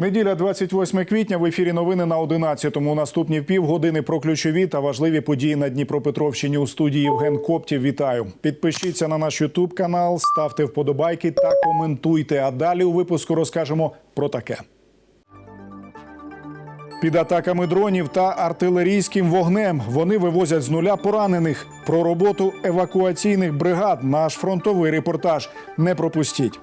Неділя 28 квітня в ефірі новини на 11-му. Наступні півгодини про ключові та важливі події на Дніпропетровщині у студії Євген Коптів. Вітаю. Підпишіться на наш Ютуб канал, ставте вподобайки та коментуйте. А далі у випуску розкажемо про таке. Під атаками дронів та артилерійським вогнем вони вивозять з нуля поранених. Про роботу евакуаційних бригад наш фронтовий репортаж. Не пропустіть.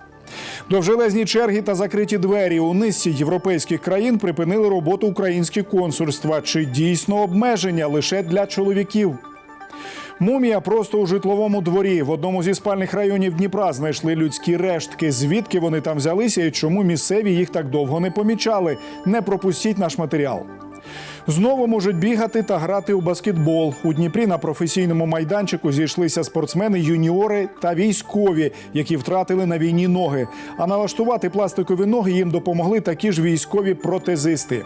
Довжелезні черги та закриті двері у низці європейських країн припинили роботу українські консульства. Чи дійсно обмеження лише для чоловіків? Мумія просто у житловому дворі. В одному зі спальних районів Дніпра знайшли людські рештки. Звідки вони там взялися і чому місцеві їх так довго не помічали? Не пропустіть наш матеріал. Знову можуть бігати та грати у баскетбол. У Дніпрі на професійному майданчику зійшлися спортсмени, юніори та військові, які втратили на війні ноги. А налаштувати пластикові ноги їм допомогли такі ж військові протезисти.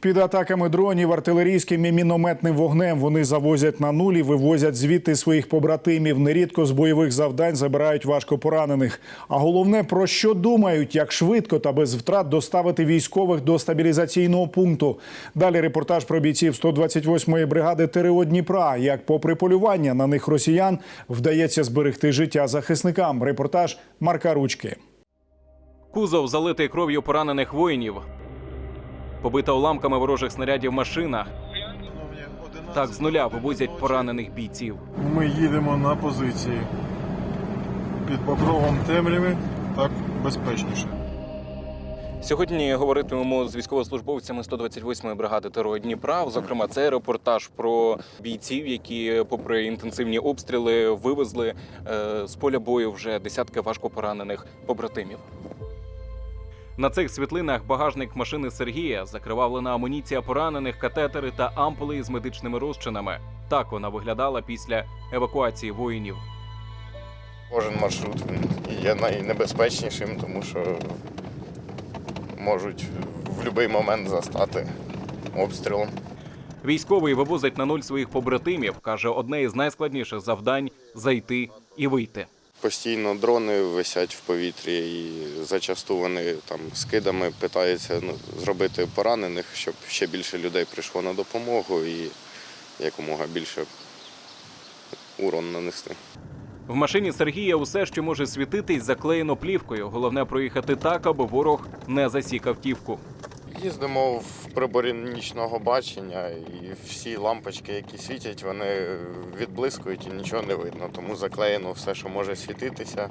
Під атаками дронів, артилерійським і мінометним вогнем вони завозять на нулі, вивозять звідти своїх побратимів. Нерідко з бойових завдань забирають важко поранених. А головне про що думають, як швидко та без втрат доставити військових до стабілізаційного пункту. Далі репортаж про бійців 128-ї бригади ТРО Дніпра. Як попри полювання на них росіян вдається зберегти життя захисникам. Репортаж Марка Ручки. Кузов залитий кров'ю поранених воїнів. Побита уламками ворожих снарядів машина. Так з нуля вивозять поранених бійців. Ми їдемо на позиції. Під покровом темряви так безпечніше. Сьогодні говоритимемо з військовослужбовцями 128-ї бригади ТРО Дніпра. Зокрема, це репортаж про бійців, які, попри інтенсивні обстріли, вивезли е, з поля бою вже десятки важко поранених побратимів. На цих світлинах багажник машини Сергія, закривавлена амуніція поранених, катетери та ампули з медичними розчинами. Так вона виглядала після евакуації воїнів. Кожен маршрут є найнебезпечнішим, тому що можуть в будь-який момент застати обстрілом. Військовий вивозить на нуль своїх побратимів. каже, одне із найскладніших завдань зайти і вийти. Постійно дрони висять в повітрі, і зачасту вони там скидами питаються ну, зробити поранених, щоб ще більше людей прийшло на допомогу і якомога більше урон нанести. В машині Сергія усе, що може світитись, заклеєно плівкою. Головне проїхати так, аби ворог не засік автівку. Їздимо в приборі нічного бачення, і всі лампочки, які світять, вони відблискують і нічого не видно. Тому заклеєно все, що може світитися.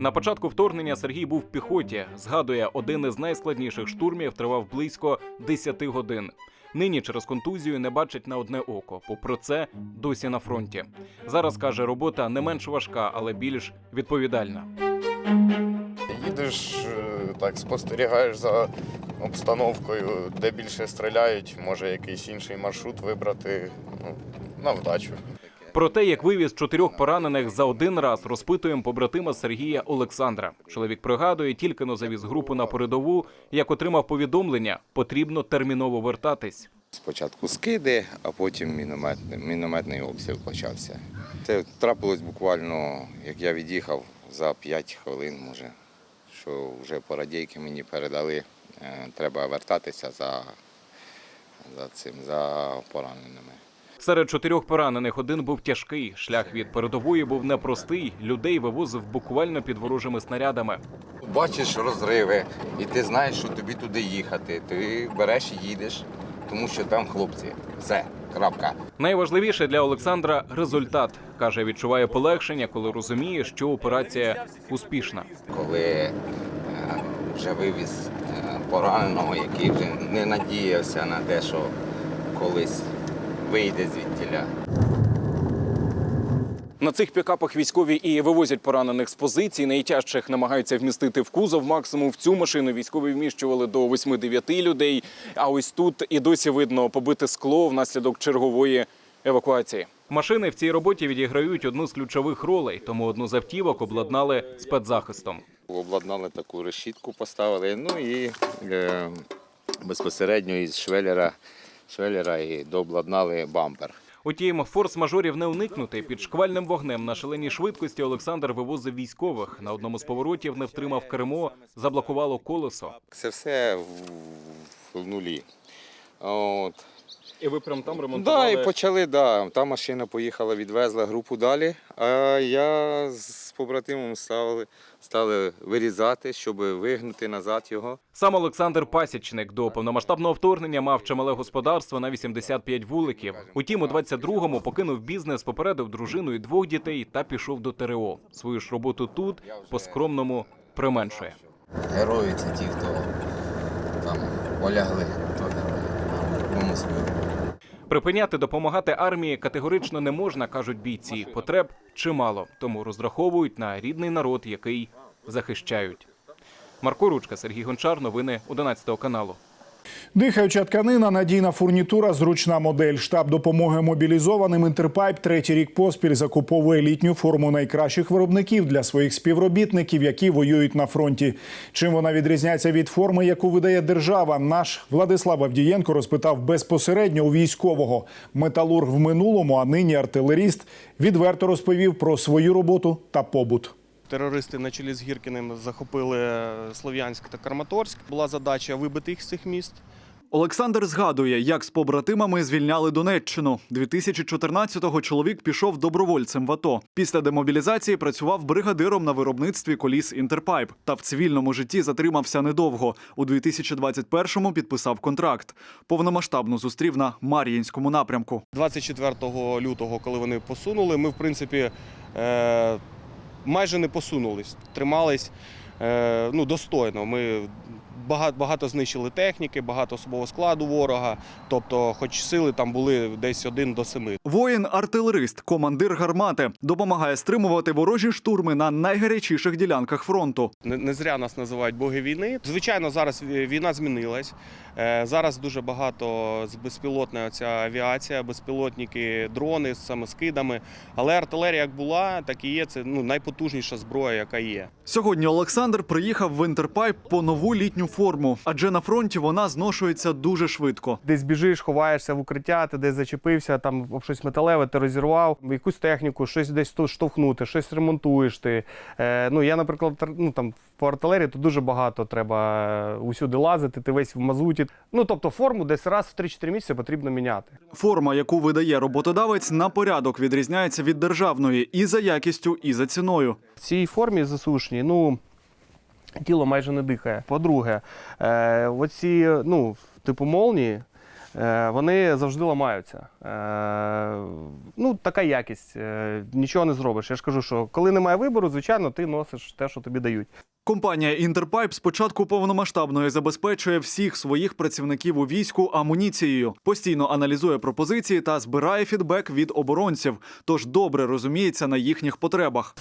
На початку вторгнення Сергій був в піхоті. Згадує, один із найскладніших штурмів тривав близько 10 годин. Нині через контузію не бачить на одне око. Попри це, досі на фронті. Зараз каже, робота не менш важка, але більш відповідальна. Їдеш, е, так спостерігаєш за обстановкою, де більше стріляють, може якийсь інший маршрут вибрати ну, на вдачу. Про те, як вивіз чотирьох поранених за один раз, розпитуємо побратима Сергія Олександра. Чоловік пригадує, тільки но завіз групу на передову, як отримав повідомлення, потрібно терміново вертатись. Спочатку скиди, а потім мінометний, мінометний обстріл почався. Це трапилось буквально, як я від'їхав за 5 хвилин, може, що вже по радійки мені передали, е, треба вертатися за, за цим, за пораненими. Серед чотирьох поранених один був тяжкий. Шлях від передової був непростий. Людей вивозив буквально під ворожими снарядами. Бачиш розриви, і ти знаєш, що тобі туди їхати. Ти береш і їдеш, тому що там хлопці. Все, крапка. Найважливіше для Олександра результат каже, відчуває полегшення, коли розуміє, що операція успішна. коли е, вже вивіз е, пораненого, який вже не надіявся на те, що колись вийде звідтіля. На цих пікапах військові і вивозять поранених з позицій. Найтяжчих намагаються вмістити в кузов. Максимум в цю машину військові вміщували до 8-9 людей. А ось тут і досі видно побите скло внаслідок чергової евакуації. Машини в цій роботі відіграють одну з ключових ролей, тому одну з автівок обладнали спецзахистом. Обладнали таку решітку, поставили. Ну і е, безпосередньо із швелера, швелера і дообладнали бампер. Утім, форс-мажорів не уникнути. Під шквальним вогнем на шаленій швидкості Олександр вивозив військових. На одному з поворотів не втримав кермо, заблокувало колесо. Це все в, нулі. От. І ви прям там Да, і почали, да. Та машина поїхала, відвезла групу далі. А я з побратимом стали, стали вирізати, щоб вигнути назад його. Сам Олександр Пасічник до повномасштабного вторгнення мав чимале господарство на 85 вуликів. Утім, у 22-му покинув бізнес, попередив дружину і двох дітей та пішов до ТРО. Свою ж роботу тут по-скромному применшує. Герої це ті, хто там полягли, свою Припиняти допомагати армії категорично не можна, кажуть бійці. Потреб чимало, тому розраховують на рідний народ, який захищають. Марко Ручка, Сергій Гончар, новини 11 каналу. Дихаюча тканина, надійна фурнітура, зручна модель. Штаб допомоги мобілізованим Інтерпайп третій рік поспіль закуповує літню форму найкращих виробників для своїх співробітників, які воюють на фронті. Чим вона відрізняється від форми, яку видає держава? Наш Владислав Авдієнко розпитав безпосередньо у військового. Металург в минулому, а нині артилеріст, відверто розповів про свою роботу та побут. Терористи на чолі з Гіркіним захопили Слов'янськ та Краматорськ. Була задача вибити їх з цих міст. Олександр згадує, як з побратимами звільняли Донеччину. 2014-го чоловік пішов добровольцем в АТО. Після демобілізації працював бригадиром на виробництві коліс Інтерпайп. Та в цивільному житті затримався недовго. У 2021-му підписав контракт. Повномасштабно зустрів на Мар'їнському напрямку. 24 лютого, коли вони посунули, ми в принципі е, майже не посунулись, тримались е, ну, достойно. Ми багато, багато знищили техніки, багато особового складу ворога. Тобто, хоч сили там були десь один до семи. Воїн-артилерист, командир гармати, допомагає стримувати ворожі штурми на найгарячіших ділянках фронту. Не, не зря нас називають боги війни. Звичайно, зараз війна змінилась. Е, Зараз дуже багато безпілотна ця авіація, безпілотники, дрони з самоскидами. Але артилерія як була, так і є. Це ну, найпотужніша зброя, яка є. Сьогодні Олександр приїхав в Інтерпайп по нову літню форму, адже на фронті вона зношується дуже швидко. Десь біжиш, ховаєшся в укриття, ти десь зачепився, там об щось металеве, ти розірвав якусь техніку, щось десь тут штовхнути, щось ремонтуєш ти. Е, ну я, наприклад, ну там по артилерії то дуже багато треба е, усюди лазити, ти весь в мазуті. Ну тобто форму десь раз в 3-4 місяці потрібно міняти. Форма, яку видає роботодавець, на порядок відрізняється від державної і за якістю, і за ціною. В цій формі засушній, ну. Тіло майже не дихає. По-друге, е, оці, ну, типу молнії, е, вони завжди ламаються. Е, ну, така якість, е, нічого не зробиш. Я ж кажу, що коли немає вибору, звичайно, ти носиш те, що тобі дають. Компанія Інтерпайп з початку повномасштабної забезпечує всіх своїх працівників у війську амуніцією, постійно аналізує пропозиції та збирає фідбек від оборонців, тож добре розуміється на їхніх потребах.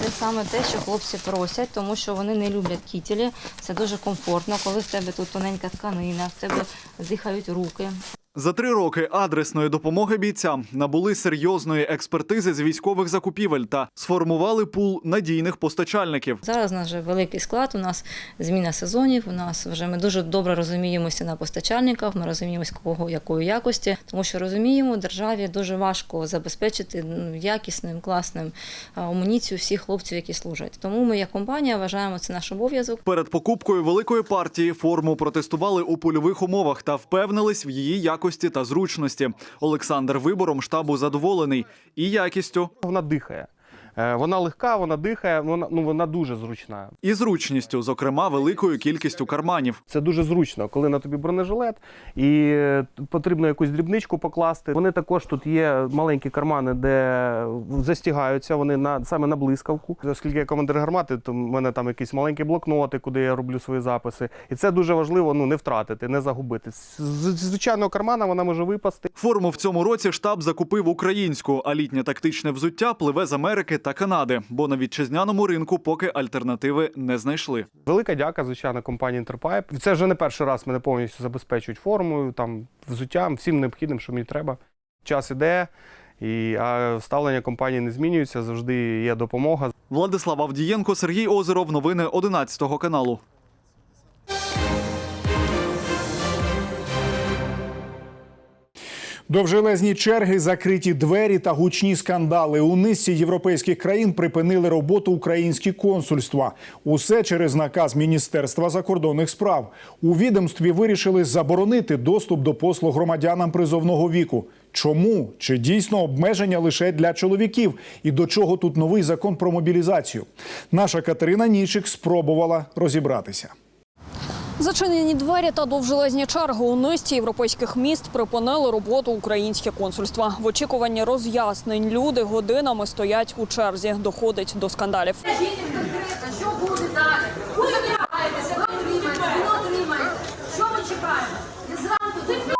Це саме те, що хлопці просять, тому що вони не люблять кітелі. Це дуже комфортно, коли в тебе тут тоненька тканина, в тебе дихають руки. За три роки адресної допомоги бійцям набули серйозної експертизи з військових закупівель та сформували пул надійних постачальників. Зараз у нас вже великий склад, у нас зміна сезонів. У нас вже ми дуже добре розуміємося на постачальниках. Ми розуміємося, кого якої якості, тому що розуміємо, державі дуже важко забезпечити ну, якісним, класним амуніцію всіх хлопців, які служать. Тому ми, як компанія, вважаємо це наш обов'язок. Перед покупкою великої партії форму протестували у польових умовах та впевнились в її якості та зручності. Олександр вибором штабу задоволений і якістю, Вона дихає. Е, Вона легка, вона дихає, вона, ну, вона дуже зручна. і зручністю, зокрема великою кількістю карманів. Це дуже зручно, коли на тобі бронежилет і е, потрібно якусь дрібничку покласти. Вони також тут є маленькі кармани, де застігаються вони на саме на блискавку. Оскільки я командир гармати, то в мене там якісь маленькі блокноти, куди я роблю свої записи. І це дуже важливо ну не втратити, не загубити. З з звичайного кармана вона може випасти. Форму в цьому році штаб закупив українську, а літнє тактичне взуття пливе з Америки та Канади, бо на вітчизняному ринку поки альтернативи не знайшли. Велика дяка, звичайно, компанії Інтерпайп. Це вже не перший раз мене повністю забезпечують формою, там взуттям, всім необхідним, що мені треба. Час іде, і а ставлення компанії не змінюється. Завжди є допомога. Владислав Авдієнко, Сергій Озеров. Новини 11 каналу. Довжелезні черги, закриті двері та гучні скандали. У низці європейських країн припинили роботу українські консульства. Усе через наказ Міністерства закордонних справ. У відомстві вирішили заборонити доступ до послуг громадянам призовного віку. Чому? Чи дійсно обмеження лише для чоловіків? І до чого тут новий закон про мобілізацію? Наша Катерина Нічик спробувала розібратися. Зачинені двері та довжелезні черги у низці європейських міст припинили роботу українське консульства. В очікуванні роз'яснень люди годинами стоять у черзі. Доходить до скандалів. Що буде далі? Ви забираєтеся, ви отримаєте, ви отримаєте. Що ми чекаємо? І зранку ти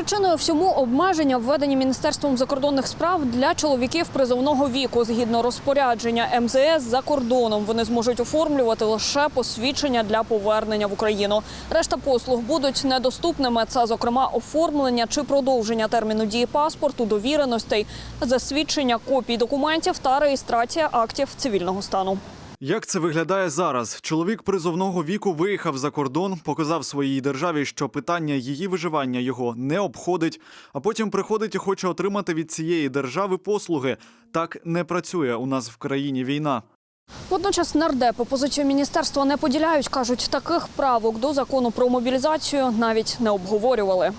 Причиною всьому обмеження введені міністерством закордонних справ для чоловіків призовного віку. Згідно розпорядження МЗС за кордоном вони зможуть оформлювати лише посвідчення для повернення в Україну. Решта послуг будуть недоступними. Це, зокрема, оформлення чи продовження терміну дії паспорту, довіреностей, засвідчення копій документів та реєстрація актів цивільного стану. Як це виглядає зараз? Чоловік призовного віку виїхав за кордон, показав своїй державі, що питання її виживання його не обходить, а потім приходить і хоче отримати від цієї держави послуги. Так не працює у нас в країні війна. Водночас нардепи позицію міністерства не поділяють. кажуть, таких правок до закону про мобілізацію навіть не обговорювали.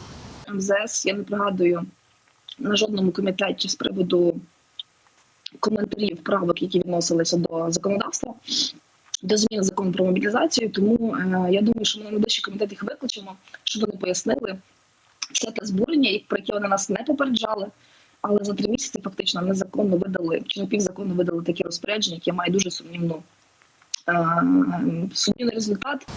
МЗС, я не пригадую на жодному комітеті з приводу коментарів правок, які відносилися до законодавства, до змін закон про мобілізацію. Тому е, я думаю, що ми на найближчий комітет їх викличемо, щоб вони пояснили все те збурення, про яке вони нас не попереджали. Але за три місяці фактично незаконно видали чи напівзаконно видали такі розпорядження, які мають дуже сумнівну е, сумнівний результат.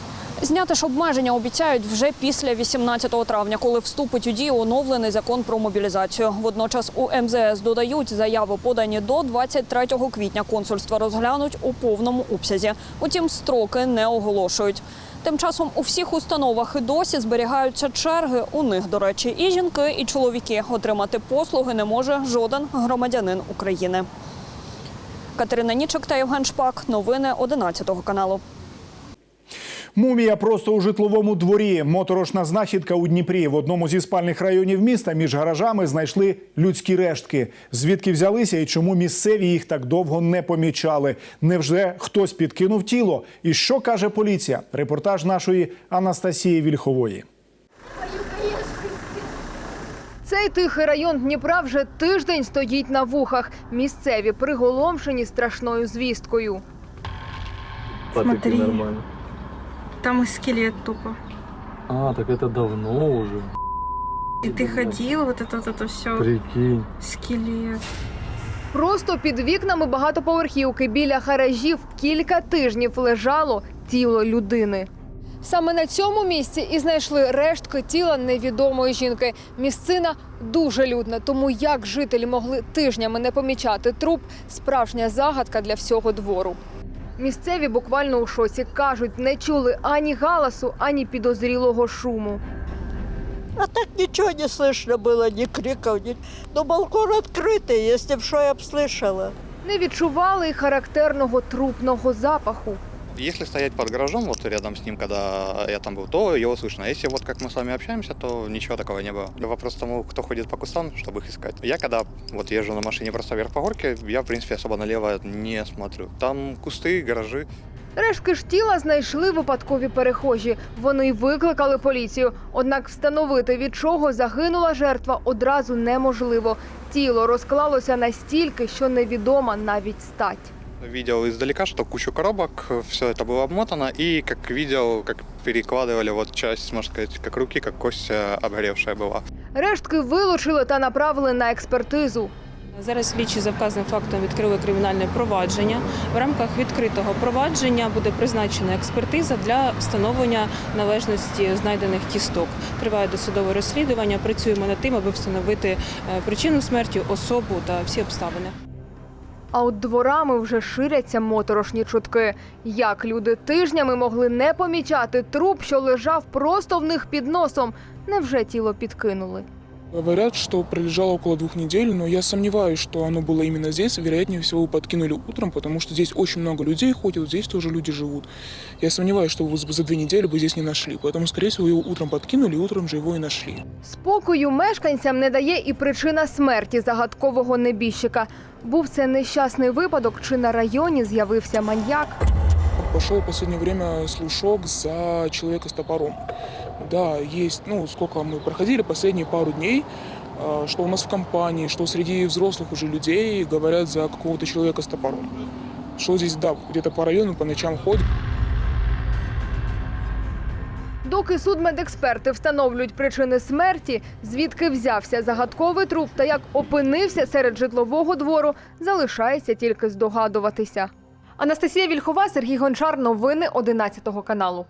Зняти ж обмеження обіцяють вже після 18 травня, коли вступить у дію оновлений закон про мобілізацію. Водночас у МЗС додають заяви подані до 23 квітня. Консульства розглянуть у повному обсязі. Утім, строки не оголошують. Тим часом у всіх установах і досі зберігаються черги. У них, до речі, і жінки, і чоловіки. Отримати послуги не може жоден громадянин України. Катерина Нічик та Євген Шпак. Новини 11 каналу. Мумія просто у житловому дворі. Моторошна знахідка у Дніпрі. В одному зі спальних районів міста між гаражами знайшли людські рештки. Звідки взялися і чому місцеві їх так довго не помічали? Невже хтось підкинув тіло? І що каже поліція? Репортаж нашої Анастасії Вільхової. Цей тихий район Дніпра вже тиждень стоїть на вухах. Місцеві приголомшені страшною звісткою. Смотри. Там и скелет тупо. А, так это давно уже. И ты ходил, вот это вот это все. Прикинь. Скелет. Просто під вікнами багатоповерхівки біля гаражів кілька тижнів лежало тіло людини. Саме на цьому місці і знайшли рештки тіла невідомої жінки. Місцина дуже людна, тому як жителі могли тижнями не помічати труп справжня загадка для всього двору. Місцеві буквально у шоці кажуть, не чули ані галасу, ані підозрілого шуму. А так ничего не слышно было, ни криков, ни... Но балкон открытый, если б что я б слышала. Не відчували й характерного трупного запаху. Если стоять под гаражом, вот рядом с ним, когда я там был, то его слышно. А Если вот как мы с вами общаемся, то ничего такого не было. Вопрос к тому, кто ходит по кустам, чтобы их искать. Я когда вот езжу на машине просто вверх по горке, я, в принципе, особо налево не смотрю. Там кусты, гаражи. Рештки ж тіла знайшли випадкові перехожі. Вони й викликали поліцію. Однак встановити від чого загинула жертва одразу неможливо. Тіло розклалося настільки, що невідома навіть стать. Видел издалека, что кучу коробок, все это было обмотано, и как видел, как перекладывали вот часть, можно сказать, как руки, как кость э, обгоревшая была. Рештки вилучили та направили на експертизу. Зараз слідчі за вказаним фактом відкрили кримінальне провадження. В рамках відкритого провадження буде призначена експертиза для встановлення належності знайдених кісток. Триває досудове розслідування. Працюємо над тим, аби встановити е, причину смерті, особу та всі обставини. А от дворами вже ширяться моторошні чутки. Як люди тижнями могли не помічати труп, що лежав просто в них під носом. Невже тіло підкинули? Говорят, что пролежало около двух недель, но я сомневаюсь, что оно было именно здесь. Вероятнее всего, его подкинули утром, потому что здесь очень много людей ходят, здесь тоже люди живут. Я сомневаюсь, что его за две недели бы здесь не нашли. Поэтому, скорее всего, его утром подкинули, и утром же его и нашли. Спокою мешканцям не дає і причина смерті загадкового небіжчика. Був це нещасний випадок, чи на районі з'явився маньяк. Пошел в последнее время слушок за человека с топором. Да, есть, ну, сколько мы проходили последние пару дней, что у нас в компании, что среди взрослых уже людей говорят за какого-то человека с топором. Что здесь, да, где-то по району по ночам ходят. Доки судмедексперти встановлюють причини смерті, звідки взявся загадковий труп та як опинився серед житлового двору, залишається тільки здогадуватися. Анастасія Вільхова, Сергій Гончар. Новини 11 каналу.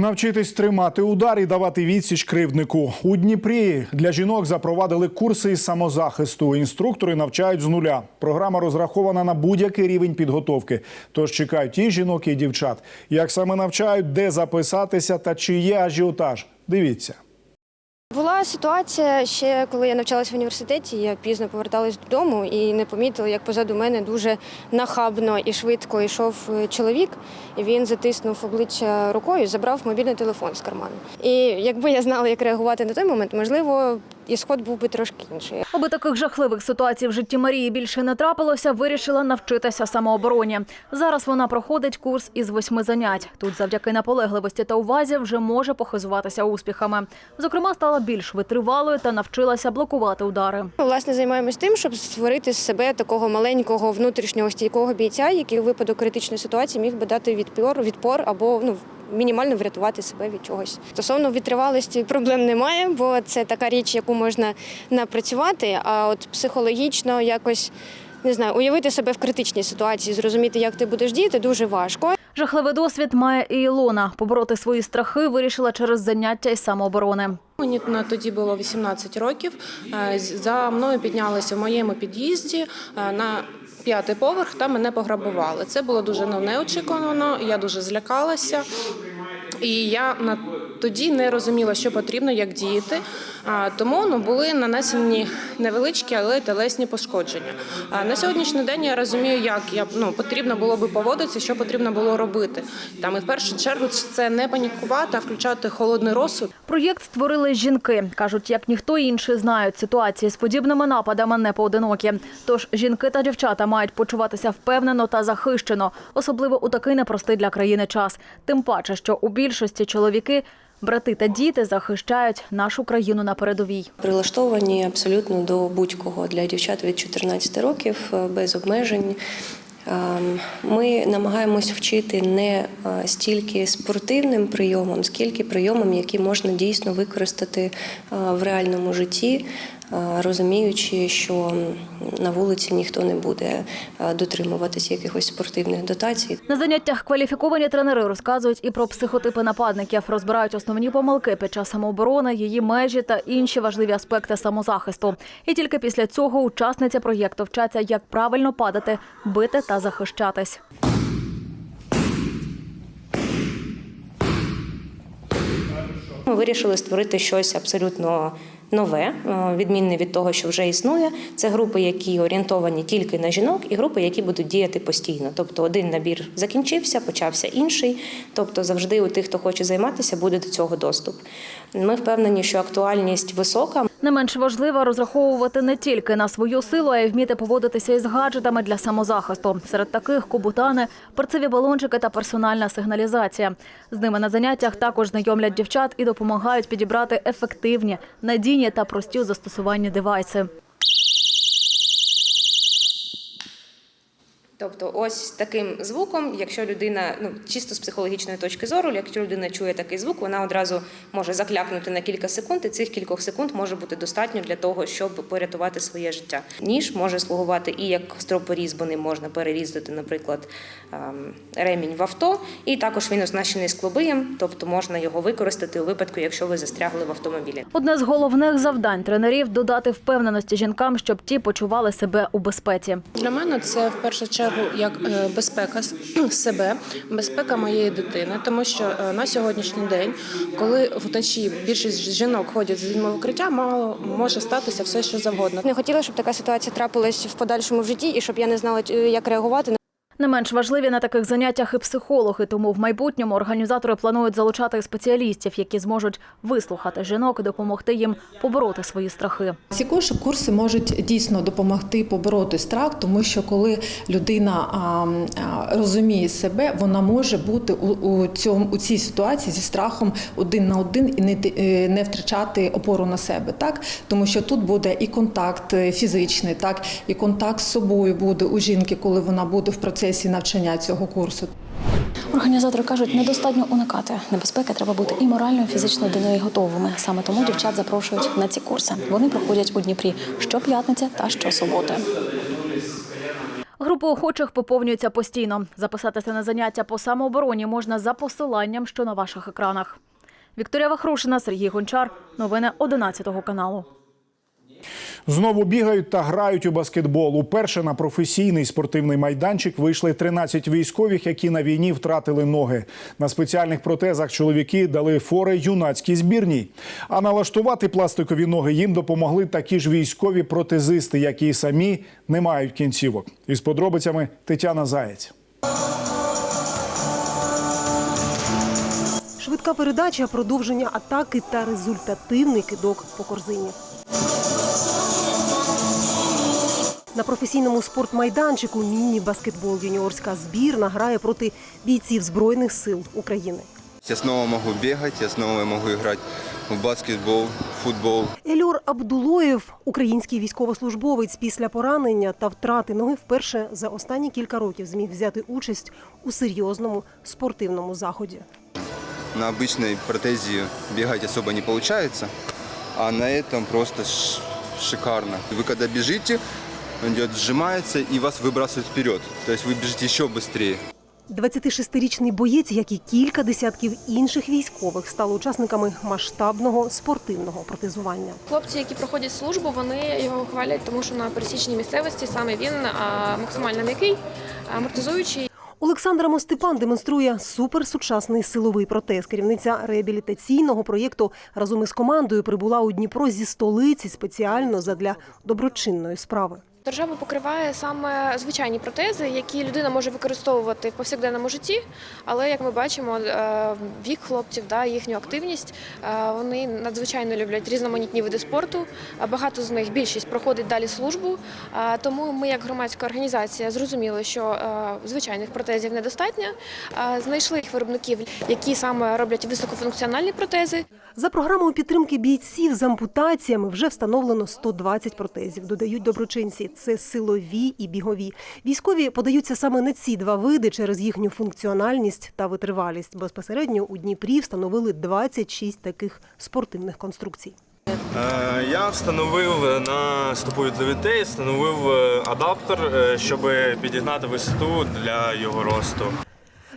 Навчитись тримати удар і давати відсіч кривднику у Дніпрі для жінок запровадили курси із самозахисту. Інструктори навчають з нуля. Програма розрахована на будь-який рівень підготовки. Тож чекають і жінок, і дівчат. Як саме навчають, де записатися та чи є ажіотаж? Дивіться. Була ситуація ще коли я навчалася в університеті. Я пізно поверталась додому і не помітила, як позаду мене дуже нахабно і швидко йшов е, чоловік. І він затиснув обличчя рукою, забрав мобільний телефон з карману. І якби я знала, як реагувати на той момент, можливо, ісход був би трошки інший. Аби таких жахливих ситуацій в житті Марії більше не трапилося, вирішила навчитися самообороні. Зараз вона проходить курс із восьми занять. Тут, завдяки наполегливості та увазі, вже може похизуватися успіхами. Зокрема, стала більш витривалою та навчилася блокувати удари. Ми, Власне, займаємось тим, щоб створити з себе такого маленького внутрішнього стійкого бійця, який у випадок критичної ситуації міг би дати відпір, відпор або ну. Мінімально врятувати себе від чогось. Стосовно витривалості проблем немає, бо це така річ, яку можна напрацювати. А от психологічно якось не знаю, уявити себе в критичній ситуації, зрозуміти, як ти будеш діяти, дуже важко. Жахливий досвід має і Ілона. Побороти свої страхи вирішила через заняття із самооборони. Мені тоді було 18 років. Е, За мною піднялися в моєму під'їзді е, на п'ятий поверх та мене пограбували. Це було дуже ну, неочікувано. Я дуже злякалася. І я на тоді не розуміла, що потрібно, як діяти. Тому ну, були нанесені невеличкі, але телесні пошкодження. А на сьогоднішній день я розумію, як я ну, потрібно було би поводитися, що потрібно було робити. Там і в першу чергу це не панікувати, а включати холодний розсуд. Проєкт створили жінки. Кажуть, як ніхто інший знають, ситуації з подібними нападами не поодинокі. Тож жінки та дівчата мають почуватися впевнено та захищено, особливо у такий непростий для країни час. Тим паче, що у більшості чоловіки, брати та діти захищають нашу країну на передовій. прилаштовані абсолютно до будь-кого для дівчат від 14 років е, без обмежень. Ем, Ми намагаємось вчити не е, стільки спортивним прийомом, скільки прийомом, які можна дійсно використати е, в реальному житті, розуміючи, що на вулиці ніхто не буде е, дотримуватись якихось спортивних дотацій. На заняттях кваліфіковані тренери розказують і про психотипи нападників, розбирають основні помилки під час самооборони, її межі та інші важливі аспекти самозахисту. І тільки після цього учасниці проєкту вчаться, як правильно падати, бити та захищатись. Ми вирішили створити щось абсолютно нове, е, відмінне від того, що вже існує. Це групи, які орієнтовані тільки на жінок, і групи, які будуть діяти постійно. Тобто один набір закінчився, почався інший. Тобто, завжди у тих, хто хоче займатися, буде до цього доступ. Ми впевнені, що актуальність висока. Не менш важливо розраховувати не тільки на свою силу, а й вміти поводитися із гаджетами для самозахисту. Серед таких кубутани, перцеві балончики та персональна сигналізація. З ними на заняттях також знайомлять дівчат і допомагають підібрати ефективні, надійні та прості у застосуванні девайси. Тобто, ось таким звуком, якщо людина, ну чисто з психологічної точки зору, якщо людина чує такий звук, вона одразу може заклякнути на кілька секунд, і цих кількох секунд може бути достатньо для того, щоб порятувати своє життя. Ніж може слугувати і як стропоріз, бо ним можна перерізати, наприклад, ем, ремінь в авто, і також він оснащений склобиєм, тобто можна його використати у випадку, якщо ви застрягли в автомобілі. Одне з головних завдань тренерів додати впевненості жінкам, щоб ті почували себе у безпеці. Для мене це в першу чергу чергу як е, безпека себе, безпека моєї дитини, тому що е, на сьогоднішній день, коли вночі більшість жінок ходять з дітьми в укриття, мало може статися все, що завгодно. Не хотіла, щоб така ситуація трапилась в подальшому в житті, і щоб я не знала, е, як реагувати. Не менш важливі на таких заняттях і психологи, тому в майбутньому організатори планують залучати спеціалістів, які зможуть вислухати жінок і допомогти їм побороти свої страхи. Ці курси можуть дійсно допомогти побороти страх, тому що коли людина розуміє себе, вона може бути у, цьому у цій ситуації зі страхом один на один і не е, не втрачати опору на себе, так тому що тут буде і контакт е, фізичний, так і контакт з собою буде у жінки, коли вона буде в процесі навчання цього курсу. Організатори кажуть, недостатньо уникати небезпеки. Треба бути і морально, і фізично до неї готовими. Саме тому дівчат запрошують на ці курси. Вони проходять у Дніпрі щоп'ятниця та щосуботи. Група охочих поповнюється постійно. Записатися на заняття по самообороні можна за посиланням, що на ваших екранах. Вікторія Вахрушина, Сергій Гончар. Новини 11 каналу. Знову бігають та грають у баскетбол. Уперше на професійний спортивний майданчик вийшли 13 військових, які на війні втратили ноги. На спеціальних протезах чоловіки дали фори юнацькій збірній. А налаштувати пластикові ноги їм допомогли такі ж військові протезисти, які самі не мають кінцівок. Із подробицями Тетяна Заєць. Швидка передача, продовження атаки та результативний кидок по корзині. На професійному спортмайданчику міні-баскетбол юніорська збірна грає проти бійців Збройних сил України. Я снова могу бегать, я снова могу играть в баскетбол, футбол. Ельор Абдулоєв, український військовослужбовець після поранення та втрати ноги, вперше за останні кілька років зміг взяти участь у серйозному спортивному заході. На обычной протезе бегать особо не получается, а на этом просто ш- шикарно. Вы когда бежите, он идет, сжимается и вас выбрасывает вперед. То есть вы бежите еще быстрее. 26-річний боєць, як і кілька десятків інших військових, стали учасниками масштабного спортивного протезування. Хлопці, які проходять службу, вони його хвалять, тому що на пересічній місцевості саме він а, максимально м'який, амортизуючий. Олександра Мостепан демонструє суперсучасний силовий протез. Керівниця реабілітаційного проєкту разом із командою прибула у Дніпро зі столиці спеціально задля доброчинної справи. Держава покриває саме звичайні протези, які людина може використовувати в повсякденному житті. Але як ми бачимо, е, вік хлопців, да, їхню активність, е, вони надзвичайно люблять різноманітні види спорту. Багато з них більшість проходить далі службу. Тому ми, як громадська організація, зрозуміли, що е, звичайних протезів недостатньо. Знайшли їх виробників, які саме роблять високофункціональні протези. За програмою підтримки бійців з ампутаціями вже встановлено 120 протезів. Додають доброчинці. Це силові і бігові. Військові подаються саме на ці два види через їхню функціональність та витривалість. Безпосередньо у Дніпрі встановили 26 таких спортивних конструкцій. Е, Я встановив на стопу для дітей, встановив е, адаптер, е, щоб підігнати висоту для його росту.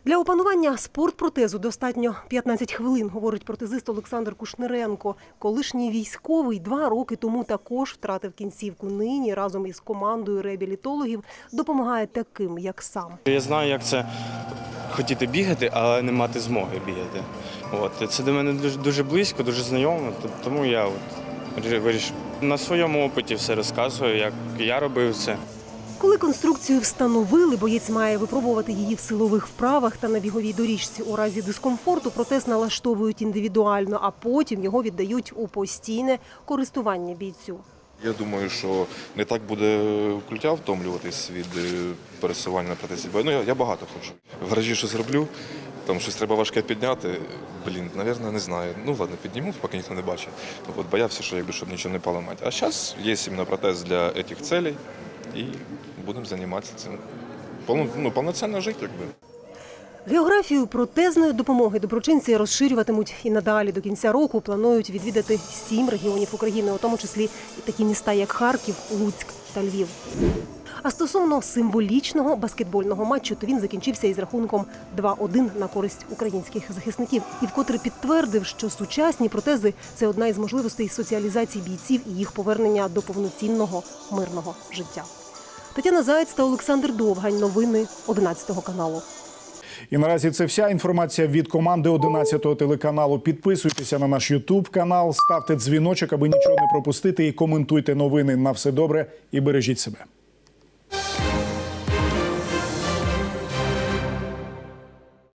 Для опанування спортпротезу достатньо 15 хвилин, говорить протезист Олександр Кушниренко. Колишній військовий два роки тому також втратив кінцівку. Нині разом із командою реабілітологів допомагає таким, як сам. Я знаю, як це хотіти бігати, але не мати змоги бігати. От це до мене дуже близько, дуже знайомо. Тому я от вирішив на своєму опиті все розказую, як я робив це. Коли конструкцію встановили, боєць має випробувати її в силових вправах та на біговій доріжці. У разі дискомфорту протез налаштовують індивідуально, а потім його віддають у постійне користування бійцю. Я думаю, що не так буде культя втомлюватись від е, пересування на протезі. Бо ну, я, я багато ходжу. В гаражі щось роблю, там щось треба важке підняти. Блін, навірно, не знаю. Ну ладно, підніму, поки ніхто не бачить. Ну, От боявся, що якби щоб нічого не поламати. А зараз є іменно протез для цих целей і будемо займатися цим. Ну, повноцінно жити, якби. Географію протезної допомоги доброчинці розширюватимуть і надалі. До кінця року планують відвідати сім регіонів України, у тому числі і такі міста, як Харків, Луцьк та Львів. А стосовно символічного баскетбольного матчу, то він закінчився із рахунком 2-1 на користь українських захисників, і вкотре підтвердив, що сучасні протези це одна із можливостей соціалізації бійців і їх повернення до повноцінного мирного життя. Тетяна Заєць та Олександр Довгань. Новини 11 каналу. І наразі це вся інформація від команди 11 телеканалу. Підписуйтеся на наш Ютуб канал, ставте дзвіночок, аби нічого не пропустити, і коментуйте новини. На все добре і бережіть себе.